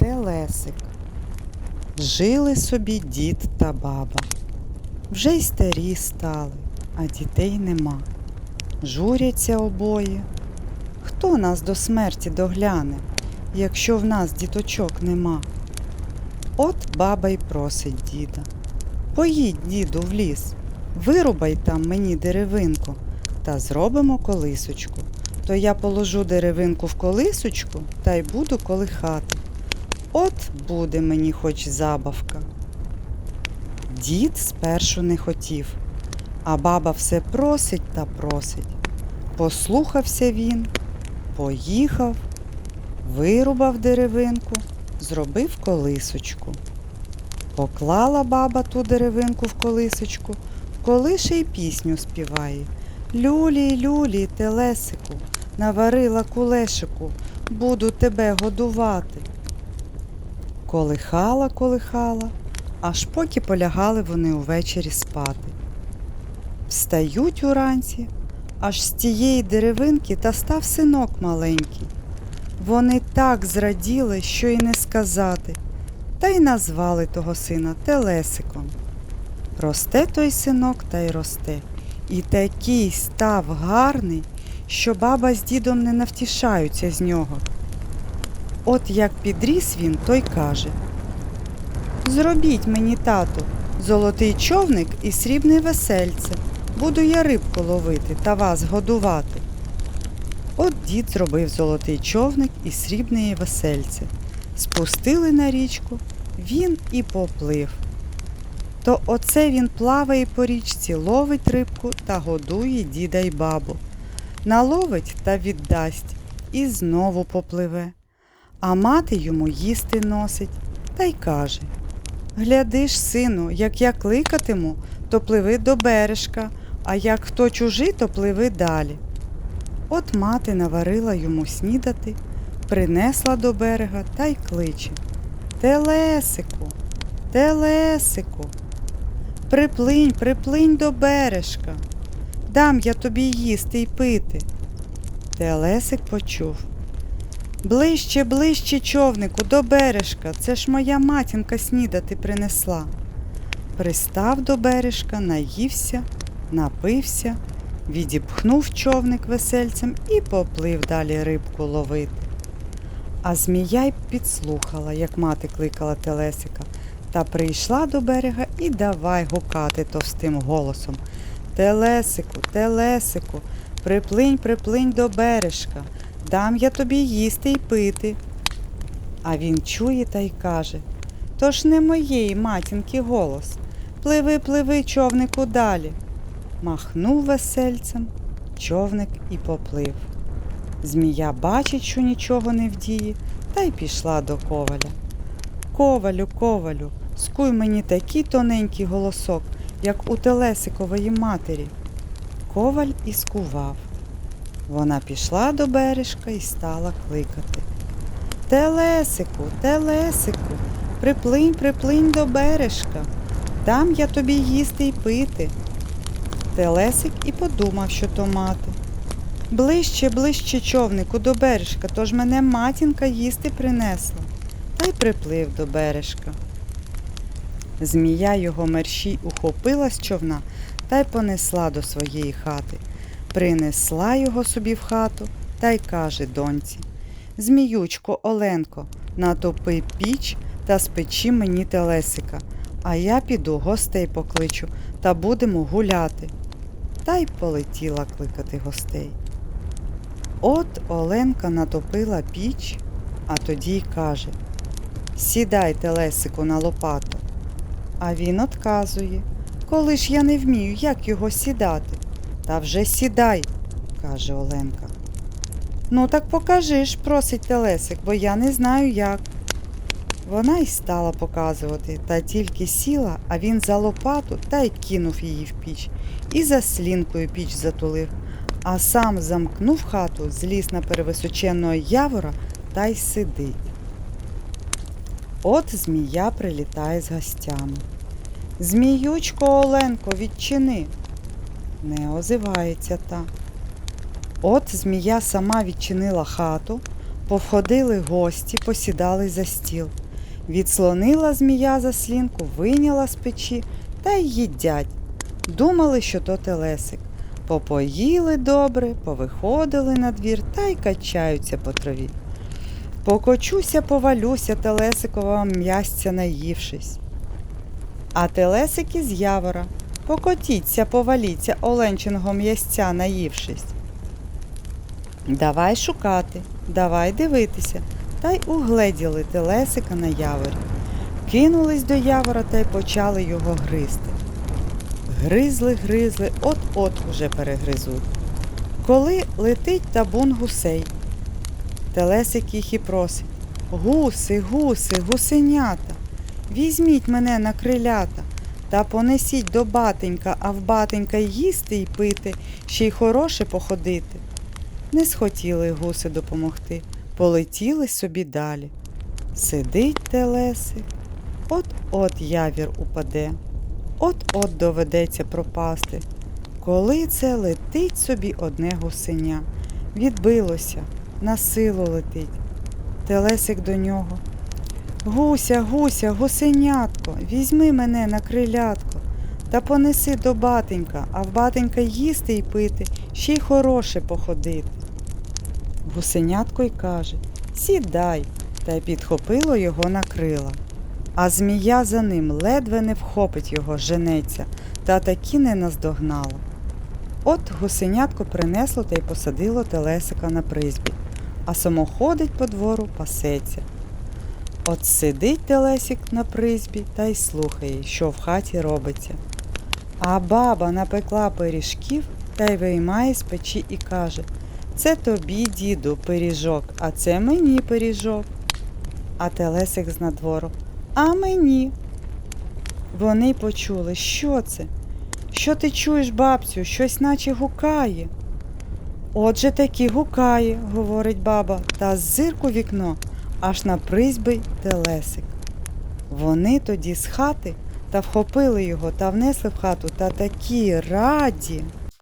Телесик. Жили собі дід та баба. Вже й старі стали, а дітей нема. Журяться обоє. Хто нас до смерті догляне, якщо в нас діточок нема? От баба й просить діда. Поїдь, діду, в ліс, вирубай там мені деревинку та зробимо колисочку. То я положу деревинку в колисочку та й буду колихати. От буде мені хоч забавка. Дід спершу не хотів, а баба все просить та просить. Послухався він, поїхав, вирубав деревинку, зробив колисочку. Поклала баба ту деревинку в колисочку, колише й пісню співає. Люлі, люлі, телесику, наварила кулешику, буду тебе годувати. Колихала, колихала, аж поки полягали вони увечері спати. Встають уранці, аж з тієї деревинки та став синок маленький. Вони так зраділи, що й не сказати, та й назвали того сина Телесиком. Росте той синок та й росте, і такий став гарний, що баба з дідом не навтішаються з нього. От як підріс він, той каже Зробіть мені, тату, золотий човник і срібне весельце. Буду я рибку ловити та вас годувати. От дід зробив золотий човник і срібне весельце. Спустили на річку, він і поплив. То оце він плаває по річці, ловить рибку та годує діда й бабу. Наловить та віддасть і знову попливе. А мати йому їсти носить та й каже Гляди ж, сину, як я кликатиму, то пливи до бережка, а як хто чужий, то пливи далі. От мати наварила йому снідати, принесла до берега та й кличе Телесику, телесику, приплинь, приплинь до бережка, дам я тобі їсти й пити. Телесик почув. Ближче, ближче, човнику, до бережка, це ж моя матінка снідати принесла. Пристав до бережка, наївся, напився, відіпхнув човник весельцем і поплив далі рибку ловити. А змія й підслухала, як мати кликала Телесика, та прийшла до берега і давай гукати товстим голосом. Телесику, Телесику, приплинь, приплинь до бережка, дам я тобі їсти й пити. А він чує та й каже То ж не моєї матінки голос. Пливи, пливи, човнику далі. Махнув весельцем, човник і поплив. Змія бачить, що нічого не вдіє, та й пішла до коваля. Ковалю, ковалю, скуй мені такий тоненький голосок, як у Телесикової матері. Коваль і скував. Вона пішла до бережка і стала кликати. Телесику, телесику, приплинь, приплинь до бережка. Дам я тобі їсти й пити. Телесик і подумав, що то мати. Ближче, ближче човнику до бережка, тож мене матінка їсти принесла, та й приплив до бережка. Змія його мерщій ухопила з човна та й понесла до своєї хати. Принесла його собі в хату та й каже доньці Зміючко, Оленко, натопи піч та спечи мені телесика, а я піду гостей покличу та будемо гуляти. Та й полетіла кликати гостей. От Оленка натопила піч, а тоді й каже Сідай, телесику, на лопату. А він отказує Коли ж я не вмію, як його сідати? Та вже сідай, каже Оленка. Ну, так покажи ж, просить Телесик, бо я не знаю як. Вона й стала показувати, та тільки сіла, а він за лопату та й кинув її в піч, і за слінкою піч затулив, а сам замкнув хату, зліз на перевисоченного явора та й сидить. От змія прилітає з гостями. Зміючко Оленко, відчини. Не озивається та. От змія сама відчинила хату, Повходили гості, посідали за стіл. Відслонила змія заслінку, вийняла з печі та й їдять. Думали, що то телесик. Попоїли добре, повиходили на двір та й качаються по траві. Покочуся, повалюся, телесикова м'ясця наївшись. А телесики з явора. Покотіться, поваліться, оленчиного м'ясця наївшись. Давай шукати, давай дивитися, та й угледіли телесика на яворі. Кинулись до явора та й почали його гризти. Гризли, гризли, от-от уже перегризуть. Коли летить табун гусей. Телесик їх і просить. Гуси, гуси, гусенята, візьміть мене на крилята та понесіть до батенька, а в батенька їсти й пити, ще й хороше походити. Не схотіли гуси допомогти, полетіли собі далі. Сидить телесик, от-от явір упаде, от-от доведеться пропасти. Коли це летить собі одне гусеня, відбилося, на силу летить. Телесик до нього. Гуся, гуся, гусенятко, візьми мене на крилятко та понеси до батенька, а в батенька їсти й пити, ще й хороше походити. Гусенятко й каже Сідай, та й підхопило його на крила. А змія за ним ледве не вхопить його, женеться, та таки не наздогнала. От гусенятко принесло та й посадило телесика на призбі, а само ходить по двору, пасеться. От сидить телесик на призбі та й слухає, що в хаті робиться. А баба напекла пиріжків та й виймає з печі і каже Це тобі, діду, пиріжок, а це мені пиріжок. А телесик з надвору А мені. Вони почули, що це? Що ти чуєш, бабцю, щось наче гукає. Отже таки гукає, говорить баба, та зирку вікно, аж на призьби телесик. Вони тоді з хати та вхопили його та внесли в хату та такі раді.